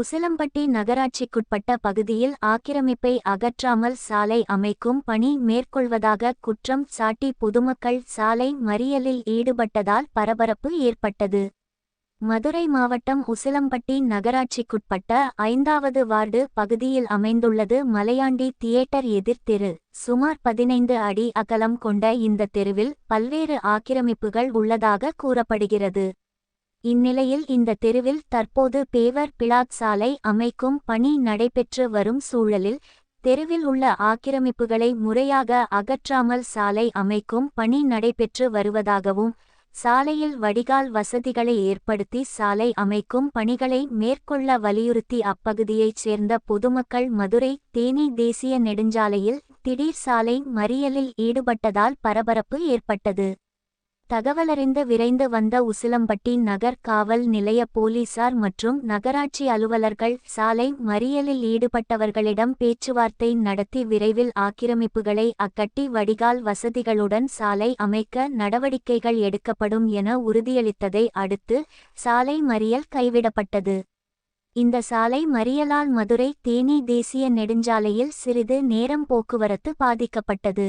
உசிலம்பட்டி நகராட்சிக்குட்பட்ட பகுதியில் ஆக்கிரமிப்பை அகற்றாமல் சாலை அமைக்கும் பணி மேற்கொள்வதாக குற்றம் சாட்டி பொதுமக்கள் சாலை மறியலில் ஈடுபட்டதால் பரபரப்பு ஏற்பட்டது. மதுரை மாவட்டம் உசிலம்பட்டி நகராட்சிக்குட்பட்ட ஐந்தாவது வார்டு பகுதியில் அமைந்துள்ளது மலையாண்டி தியேட்டர் எதிர்த்தெரு சுமார் பதினைந்து அடி அகலம் கொண்ட இந்த தெருவில் பல்வேறு ஆக்கிரமிப்புகள் உள்ளதாக கூறப்படுகிறது. இந்நிலையில் இந்த தெருவில் தற்போது பேவர் பிளாக் சாலை அமைக்கும் பணி நடைபெற்று வரும் சூழலில் தெருவில் உள்ள ஆக்கிரமிப்புகளை முறையாக அகற்றாமல் சாலை அமைக்கும் பணி நடைபெற்று வருவதாகவும் சாலையில் வடிகால் வசதிகளை ஏற்படுத்தி சாலை அமைக்கும் பணிகளை மேற்கொள்ள வலியுறுத்தி அப்பகுதியைச் சேர்ந்த பொதுமக்கள் மதுரை தேனி தேசிய நெடுஞ்சாலையில் திடீர் சாலை மறியலில் ஈடுபட்டதால் பரபரப்பு ஏற்பட்டது. தகவலறிந்து விரைந்து வந்த உசிலம்பட்டி நகர் காவல் நிலைய போலீசார் மற்றும் நகராட்சி அலுவலர்கள் சாலை மறியலில் ஈடுபட்டவர்களிடம் பேச்சுவார்த்தை நடத்தி விரைவில் ஆக்கிரமிப்புகளை அக்கட்டி வடிகால் வசதிகளுடன் சாலை அமைக்க நடவடிக்கைகள் எடுக்கப்படும் என உறுதியளித்ததை அடுத்து சாலை மறியல் கைவிடப்பட்டது. இந்த சாலை மறியலால் மதுரை தேனி தேசிய நெடுஞ்சாலையில் சிறிது நேரம் போக்குவரத்து பாதிக்கப்பட்டது.